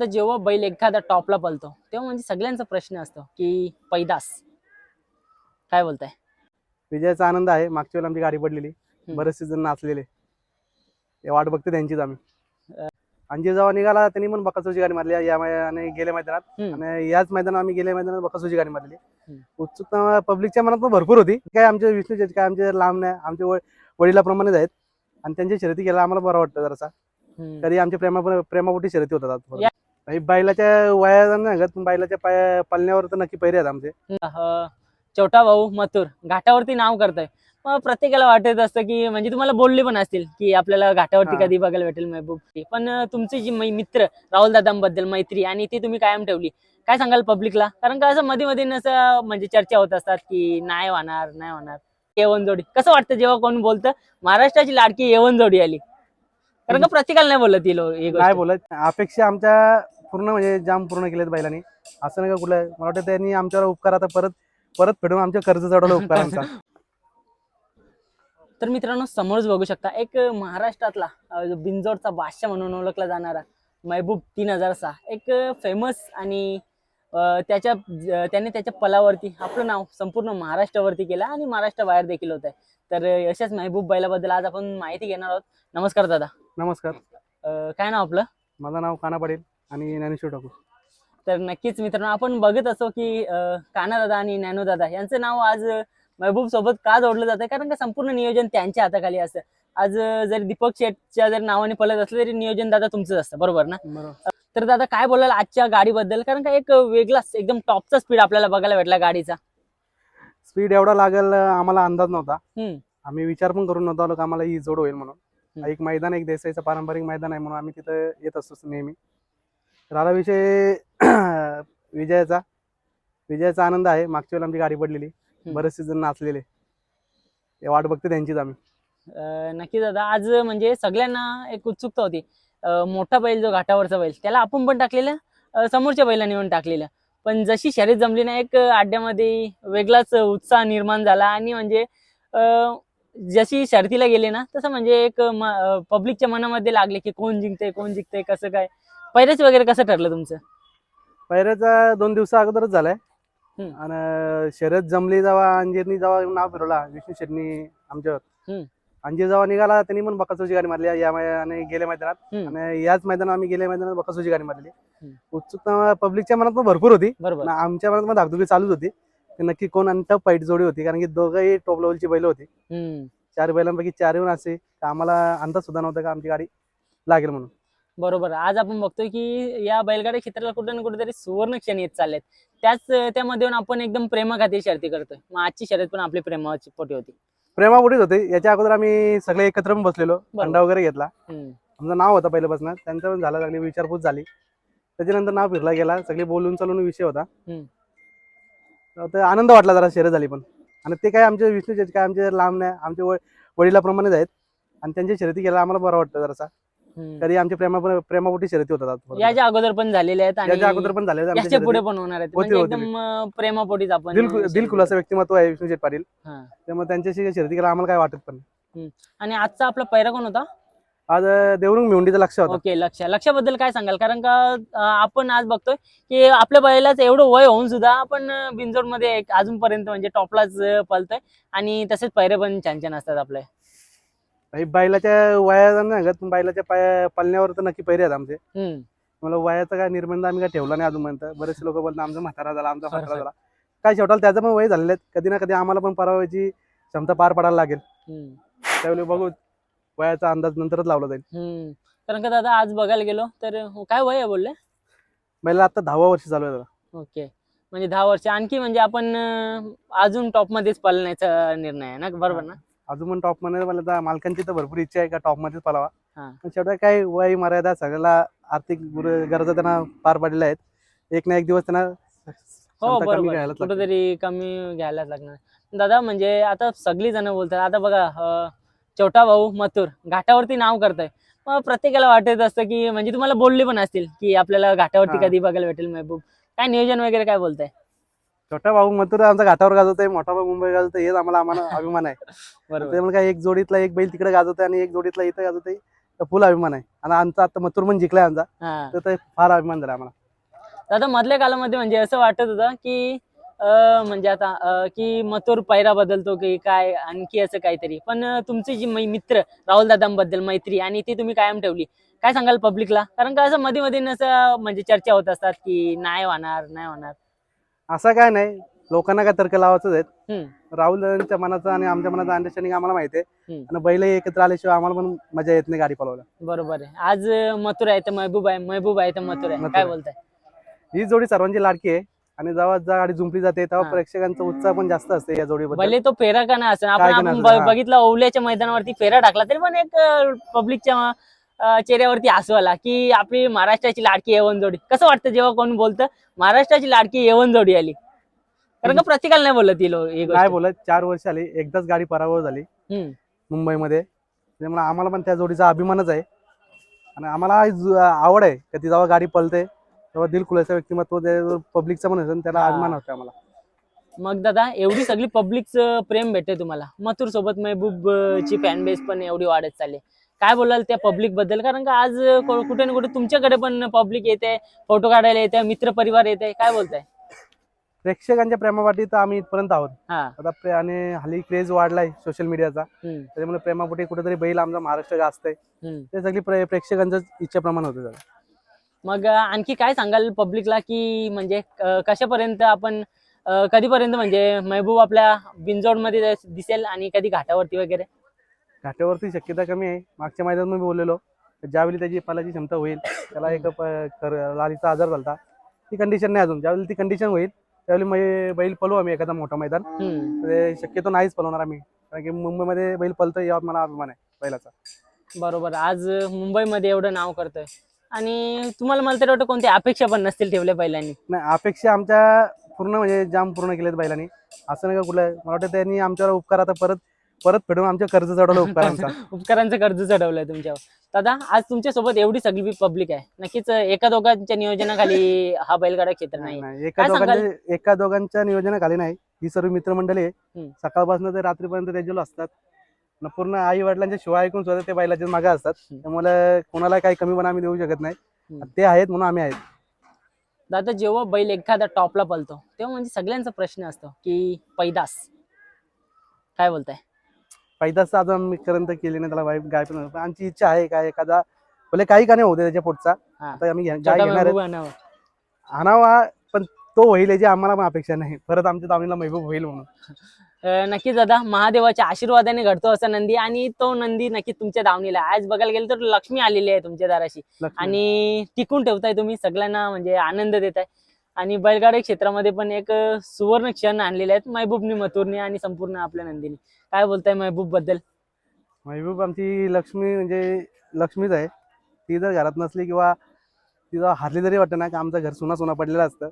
तर जेव्हा बैल एखादा टॉपला पळतो तेव्हा म्हणजे सगळ्यांचा प्रश्न असतो की पैदास. काय बोलताय? विजयाचा आनंद आहे. मागच्या वेळेला आमची गाडी पडलेली. बरेचसे जण नाचलेले. ते वाट बघते त्यांचीच आम्ही. अंजी जेव्हा निघाला त्यांनी पण बकासूची गाडी मारली. या आणि गेल्या मैदानात. आणि याच मैदानात आम्ही गेल्या मैदानात बकासूची गाडी मारली. उत्सुकता पब्लिकच्या मनात पण भरपूर होती. काय आमचे विष्णूचे काय आमचे लांब नाही. आमचे वड- वडिलाप्रमाणेच आहेत. आणि त्यांच्या शर्यती केला आम्हाला बरं वाटतं जरासा. कधी आमच्या प्रेमा प्रेमापोटी शर्यती होतात बैलाच्या वया नाही पण बैलाच्या पाया पलण्यावर तर नक्की पैरे आहेत आमचे. छोटा भाऊ मथुर घाटावरती नाव करतोय. मग प्रत्येकाला वाटत असतं की म्हणजे तुम्हाला बोलले पण असतील की आपल्याला घाटावरती हा. कधी बघायला भेटेल महबूब पण अं, तुमची जी मै- मित्र राहुल दादांबद्दल मैत्री आणि ती तुम्ही कायम ठेवली काय सांगाल पब्लिकला कारण का असं मध्ये मध्ये असं म्हणजे चर्चा होत असतात की नाही होणार नाही होणार. येवन जोडी. कसं वाटतं जेव्हा कोण बोलतं महाराष्ट्राची लाडकी येवन जोडी आली? कारण का प्रत्येकाला नाही बोलत ती लो- ही गोष्ट. काय बोलत. अपेक्षा आमच्या पूर्ण म्हणजे जाम पूर्ण केलेत बैलांनी. असं नाही का कुठलं मला वाटतं त्यांनी आमच्यावर उपकार आता परत परत फेडून आमच्या कर्ज चढवलं उपकारांचा तर मित्रांनो समोरच बघू शकता एक महाराष्ट्रातला बिंजोडचा बादशाह म्हणून ओळखला जाणारा महबूब तीन हजार सहा. एक फेमस आणि त्याच्या त्याने त्याच्या पलावरती आपलं नाव संपूर्ण महाराष्ट्रावरती केलं आणि महाराष्ट्राबाहेर देखील होत आहे तर अशाच महबूब बैलाबद्दल आज आपण माहिती घेणार आहोत. नमस्कार दादा. नमस्कार. काय नाव आपलं? माझं नाव काना पडेल आणि ज्ञानेश्वर ठाकूर. तर नक्कीच मित्रांनो आपण बघत असो की अं, काना दादा आणि नॅनो दादा यांचं नाव आज महबूब सोबत का जोडलं जातं कारण का संपूर्ण नियोजन त्यांच्या हाताखाली असतं. आज जरी दीपक शेठच्या जर नावाने पळत असलं तरी नियोजन दादा तुमचंच असतं. बरोबर ना? बरोबर. तर दादा काय बोलाल आजच्या गाडीबद्दल? कारण का एक वेगळाच एकदम टॉपचा स्पीड आपल्याला बघायला भेटला गाडीचा. स्पीड एवढा लागेल आम्हाला अंदाज नव्हता. आम्ही विचार पण करून नव्हतो आम्हाला ही जोड होईल म्हणून. एक मैदान एक देसाईचं पारंपरिक मैदान आहे म्हणून आम्ही तिथं येत असतो नेहमी. आता विषय विजयाचा. विजयाचा आनंद आहे. मागच्या वेळेला आमची गाडी पडलेली. बरेचसे जण नाचलेले. वाट बघते त्यांचीच आम्ही. नक्की दादा आज म्हणजे सगळ्यांना एक उत्सुकता होती. मोठा बैल जो घाटावरचा बैल त्याला आपण पण टाकलेलं समोरच्या बैलांनी पण टाकलेलं. पण जशी शर्यत जमली ना एक अड्ड्यामध्ये वेगळाच उत्साह निर्माण झाला आणि म्हणजे जशी शर्तीला गेले ना तसं म्हणजे एक पब्लिकच्या मनामध्ये लागले की कोण जिंकते कोण जिंकते कसं काय? पहिलेच वगैरे कसं ठरलं तुमचं? पहिल्याचा दोन दिवसा अगोदरच झालाय. हम्म. आणि शर्यत जमली जेव्हा अंजीरनी जेव्हा नाव फिरवला विष्णू शेटनी आमच्यावर. हम्म. अंजीर जेव्हा निघाला त्यांनी पण बकासूची गाडी मारली. या मै- आणि गेल्या मैदानात. हम्म. आणि याच मैदानात आम्ही गेल्या मैदानात बकासूची गाडी मारली. हम्म. उत्सुकता पब्लिकच्या मनात पण भरपूर होती. बरोबर. आणि आमच्या मनात पण धाकधुकी चालूच होती. की नक्की कोण आणि टप फाईट जोडी होती. कारण की दोघंही टॉप लेवलची बैल होती. हम्म. चार बैलांपैकी चार येऊन असे. तर आम्हाला अंदाज सुद्धा नव्हता का आमची गाडी लागेल म्हणून. बरोबर. आज आपण बघतोय की या बैलगाडी क्षेत्राला कुठे ना कुठेतरी सुवर्ण क्षण येत चाललेत. त्याच त्यामध्ये येऊन आपण एकदम प्रेमाखातीर शर्ती करतोय. मग आजची शर्यत पण आपली प्रेमाची पोटी होती. प्रेमापोटीच होते. याच्या अगोदर आम्ही सगळे एकत्र पण बसलेलो. अंडा वगैरे घेतला. आमचं नाव होतं पहिल्यापासून. त्यांचं पण झालं सगळी विचारपूस झाली. त्याच्यानंतर नाव फिरला गेला. सगळे बोलून चालून विषय होता. तर आनंद वाटला जरा शर्यत झाली पण. आणि ते काय आमचे विष्णूचे काय आमचे लांब नाही आमचे वड- वडिलाप्रमाणेच आहेत. आणि त्यांच्या शर्यती केला आम्हाला बरं वाटतं जरासा. कधी आमच्या प्रेमा प्रेमापोटी शर्यती होतात याच्या अगोदर पण झालेले आहेत याच्या आणि अगोदर पण झाले याच्यापुढे पण होणार आहेत. होती, म्हणजे. एकदम प्रेमापोटीच आपण दिल दिल खुलासा व्यक्तिमत्व आहे विष्णू शेठ पाटील. हा. त्यामुळे त्यांच्याशी शर्यती केला आम्हाला काय वाटत पण नाही. आणि आजचा आपला पैरा कोण होता? आज देवरुंग मिवंडीचा लक्ष होता. ओके लक्ष. लक्षाबद्दल काय सांगाल? कारण का अं, आपण आज बघतोय की आपल्या बैलाच एवढं वय होऊन सुद्धा आपण बिंजोडमध्ये अजूनपर्यंत म्हणजे टॉपलाच अं, पळतोय. आणि तसेच पैरे पण छान छान असतात आपले. आणि बैलाच्या वया नाही सांगत पण बैलाच्या पाया पलण्यावर तर नक्की पैरे आहेत आमचे. मला वयाचा काय निर्बंध आम्ही काय ठेवला नाही अजूनपर्यंत. बरेचसे लोक बोलतात आमचा म्हातारा झाला आमचा म्हातारा. झाला. काय शेवटाला त्याचं पण वय झालेलं कधी ना कधी आम्हाला पण परावायची क्षमता पार पडायला लागेल. त्यावेळी बघू वयाचा अंदाज नंतरच लावला जाईल. कारण का दादा आज बघायला गेलो तर हो, काय वय आहे बोलले? बैला आता दहावा वर्ष चालू आहे दादा ओके. म्हणजे दहा वर्ष आणखी म्हणजे आपण अजून टॉप मध्येच पळण्याचा निर्णय आहे ना बरोबर ना? अजून पण टॉपमध्ये मला आता मालकांची तर भरपूर इच्छा आहे का टॉप मध्येच पलावा हा. पण शेवटी काय वय मर्यादा सगळ्याला आर्थिक गुर- गरजा त्यांना पार पाडलेल्या आहेत. एक ना एक दिवस त्यांना हो क्षमता कमी बरोबर. घ्यायलाच लागते. कुठेतरी कमी घ्यायलाच लागणार. दादा म्हणजे आता सगळी जण बोलतात. आता बघा अं, छोटा भाऊ मथुर घाटावरती नाव करतोय. मग प्रत्येकाला वाटत असतं की म्हणजे तुम्हाला बोलले पण असतील की आपल्याला घाटावरती हा. कधी बघायला भेटेल महबूब. काय नियोजन वगैरे काय बोलताय? छोटा भाऊ मथुर आमचा घाटावर गाजवतोय मोठा भाऊ मुंबई गाजवतोय हेच आम्हाला आम्हाला अभिमान आहे. बरोबर. त्यामुळे काय एक जोडीतला एक बैल तिकडे गाजवतोय आणि एक जोडीतला इथं गाजवतोय तर फुल अभिमान आहे. आणि आमचा आता मथुर पण जिंकलाय आमचा हा. तर ते फार अभिमान झाला आम्हाला. दादा मधल्या काळामध्ये म्हणजे असं वाटत होतं की अं, म्हणजे आता अं, की मथुर पैरा बदलतो की काय आणखी असं काहीतरी. पण अं, तुमची जी मै- मित्र राहुल दादांबद्दल मैत्री आणि ती तुम्ही कायम ठेवली काय सांगाल पब्लिकला कारण का असं मध्ये मध्ये असं म्हणजे चर्चा होत असतात की नाही होणार नाही होणार. असं काय नाही. लोकांना काय तर्क लावायचंच आहेत. राहुल दादांच्या मनाचं आणि आमच्या मनाचं अंडरस्टँडिंग आम्हाला माहिती आहे. आणि बैल एकत्र आल्याशिवाय आम्हाला पण मजा येत नाही गाडी पळवायला. बरोबर आहे. आज मथुर आहे तर महबूब आहे. महबूब आहे तर मथुर आहे. काय. बोलताय? ही जोडी सर्वांची लाडकी आहे. आणि जेव्हा जेव्हा गाडी जुंपली जाते तेव्हा. प्रेक्षकांचा उत्साह पण जास्त असते या जोडीबद्दल. भले तो फेरा का नाही असं. आपण. बघितलं ओवल्याच्या मैदानावरती फेरा टाकला तरी पण एक पब्लिकच्या चेहऱ्यावरती हसू आला की आपली महाराष्ट्राची लाडकी येवन जोडी. कसं वाटतं जेव्हा कोण बोलतं महाराष्ट्राची लाडकी येवन जोडी आली? कारण का प्रत्येकाला नाही बोलत ती लो- गोष्ट. काय बोलत चार वर्ष आली एकदाच गाडी पराभव झाली. मुंबईमध्ये. त्यामुळे आम्हाला पण त्या जोडीचा अभिमानच आहे. आणि आम्हाला आवड आहे का ती जेव्हा गाडी पळते तेव्हा दिल खुलासा व्यक्तिमत्व पब्लिकचा पण असेल त्याला. अभिमान वाटतो आम्हाला. मग दादा एवढी सगळी पब्लिकचं प्रेम भेटते तुम्हाला. मथुर सोबत महबूब ची फॅन बेस पण एवढी वाढत चालली. काय बोलाल त्या पब्लिकबद्दल? कारण का आज कुठे ना कुठे तुमच्याकडे पण पब्लिक येते फोटो काढायला येते मित्र परिवार येते. काय बोलताय? प्रेक्षकांच्या प्रेमापाठी तर आम्ही इथपर्यंत आहोत. हा. आता प्रे- आणि हल्ली क्रेज वाढलाय सोशल मीडियाचा हम्म, त्याच्यामुळे प्रेमापोटी कुठेतरी बैल आमचा महाराष्ट्र जास्त आहे. हम्म. ते सगळी प्रे- प्रेक्षकांचं इच्छेप्रमाणे होतं जरा मग अं, आणखी काय सांगाल पब्लिकला की म्हणजे अं, कशापर्यंत आपण अं, कधीपर्यंत म्हणजे महबूब आपल्या बिनजोडमध्ये दिसेल आणि कधी घाटावरती वगैरे? घाट्यावरती शक्यता कमी आहे. मागच्या मैदानात मी बोललेलो ज्यावेळी त्याची पालाची क्षमता होईल त्याला एक लालीचा आजार झाला ती कंडिशन नाही अजून. ज्यावेळी ती कंडिशन होईल त्यावेळी मै- बैल पळू आम्ही एखादा मोठा मैदान. ते शक्यतो नाहीच पळवणार आम्ही. कारण की मुंबईमध्ये बैल पळतं यावर मला अभिमान आहे बैलाचा. बरोबर. आज मुंबईमध्ये एवढं नाव करतोय. आणि तुम्हाला मला तरी वाटतं कोणत्या अपेक्षा पण नसतील ठेवल्या पहिल्यांनी नाही अपेक्षा आमच्या पूर्ण म्हणजे जाम पूर्ण केलेत बैलांनी. असं नाही का कुठलं मला वाटतं त्यांनी आमच्यावर उपकार आता परत परत फेडून आमच्या कर्ज चढवलं उपकारांचा. उपकारांचं कर्ज चढवलंय तुमच्यावर. दादा आज तुमच्यासोबत एवढी सगळी पब्लिक आहे. नक्कीच एका दोघांच्या नियोजनाखाली हा बैलगाडा क्षेत्र नाही. नाही एका काय सांगाल? दोघांच्या एका दोघांच्या नियोजनाखाली नाही. ही सर्व मित्रमंडळी आहे. हम्म. सकाळपासून ते रात्रीपर्यंत त्याच्यावर असतात. न पूर्ण आई वडिलांच्या शिवाय ऐकून सुद्धा ते बैलाच्या मागे असतात. हम्म. त्यामुळे कोणाला काही कमीपणा आम्ही देऊ शकत नाही. हम्म. ते आहेत म्हणून आम्ही आहेत. दादा जेव्हा बैल एखादा टॉपला पलतो तेव्हा म्हणजे सगळ्यांचा प्रश्न असतो की पैदास. काय बोलताय? पैदास अजून आम्ही पर्यंत केली नाही त्याला वाईफ गाय पण आमची इच्छा आहे काय एखादा भले काही का नाही होते त्याच्या पुढचा हा. आता आम्ही घे- गाय छोटा घेणार महबूब आहे. आणावा. आणावा पण तो होईल याची आम्हाला पण अपेक्षा नाही परत आमच्या दावणीला महबूब होईल म्हणून अं, नक्कीच दादा महादेवाच्या आशीर्वादाने घडतो असा नंदी आणि तो नंदी नक्की तुमच्या दावणीला. आज बघायला गेलं तर लक्ष्मी आलेली आहे तुमच्या दाराशी लक्ष्मी. आणि टिकून ठेवताय तुम्ही सगळ्यांना म्हणजे आनंद देताय आणि बैलगाडी क्षेत्रामध्ये पण एक सुवर्ण क्षण आणलेले आहेत महबूबनी मथुरनी आणि संपूर्ण आपल्या नंदीनी. काय बोलताय महबूबबद्दल? महबूब आमची लक्ष्मी म्हणजे लक्ष्मीच आहे. ती जर घरात नसली किंवा ती जर हारली जरी वाटतं ना की आमचं घर सुना सुना पडलेलं असतं.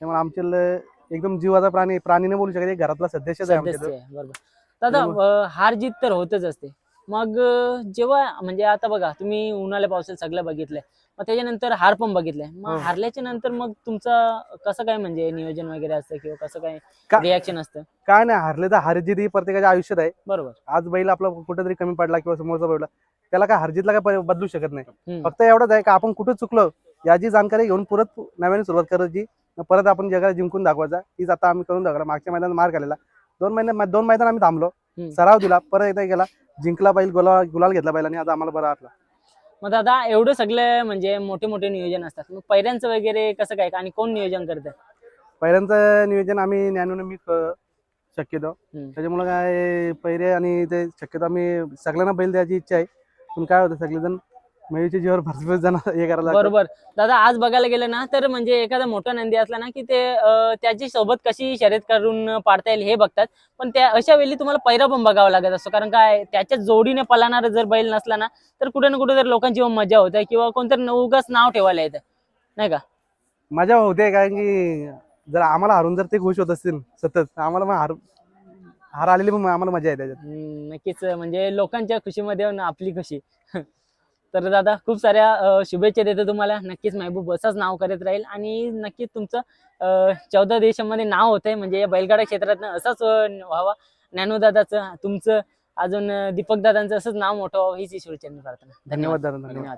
त्यामुळे आमच्या ल- एकदम जीवाचा प्राणी प्राणी नाही बोलू शकत घरातला सदस्यच आहे दादा हार जीत तर होतच असते. मग जेव्हा म्हणजे आता बघा तुम्ही उन्हाळ्या पावसाळ्यात सगळं बघितलंय मग त्याच्यानंतर हार पण बघितलंय मग हो. हारल्याच्या नंतर मग तुमचं कसं काय म्हणजे नियोजन वगैरे असतं किंवा कसं काय का- रिॲक्शन असतं? काय नाही हारले तर हारजीत ही प्रत्येकाच्या आयुष्यात आहे. बरोबर. आज बैल आपला कुठेतरी कमी पडला किंवा समोरचा बैल त्याला काय हारजीतला काय बदलू शकत नाही. हम्म. फक्त एवढंच आहे का आपण कुठं चुकलो याची जाणकारी घेऊन परत नव्याने सुरुवात करायची परत आपण जगाला जिंकून दाखवायचा. तीच आता आम्ही करून दाखवला मागच्या मैदानात मार खाल्लेला. दोन महिने दोन मैदान आम्ही थांबलो. सराव दिला परत एकदा गेला जिंकला बैल गुलाल गुलाल घेतला बैलाने आता आम्हाला बरं वाटलं. मग दादा एवढं सगळे म्हणजे मोठे मोठे नियोजन असतात. मग पैऱ्यांचं वगैरे कसं काय आणि कोण नियोजन करतं पहिल्यांचं नियोजन आम्ही ज्ञानून मी शक्यतो. त्याच्यामुळे काय पहिरे आणि ते शक्यतो आम्ही सगळ्यांना बैल द्यायची इच्छा आहे. पण काय होतं सगळेजण मयूरच्या जीवावर भरपूर जण हे करायला लागतात. बरोबर. दादा आज बघायला गेलं ना तर म्हणजे एखादा मोठा नंदी असला ना की ते अं, त्याची सोबत कशी शर्यत करून पाडता येईल हे बघतात. पण त्या अशा वेळी तुम्हाला पैरा पण बघावा लागत असतो. कारण काय त्याच्या जोडीने पलाणार जर बैल नसला ना तर कुठे ना कुठे तर लोकांची मजा होते किंवा कोणतरी उगाच नाव ठेवायला येतं. नाही का? मजा होते कारण की जर आम्हाला हारून जर ते खुश होत असतील सतत आम्हाला मग हार हार आलेली पण आम्हाला मजा आहे त्याच्यात. हम्म, नक्कीच. म्हणजे लोकांच्या खुशीमध्ये ना आपली खुशी. तर दादा खूप साऱ्या शुभेच्छा देतो तुम्हाला. नक्कीच महबूब असंच नाव करत राहील. आणि नक्कीच तुमचं चौदा देशामध्ये नाव होतंय. म्हणजे या बैलगाडा क्षेत्रात असंच व्हावा. ज्ञानोदादाचं तुमचं अजून दीपक दादांचं असंच नाव मोठं व्हावं हीच ईश्वरचरणी प्रार्थना धन्यवाद. दादा धन्यवाद.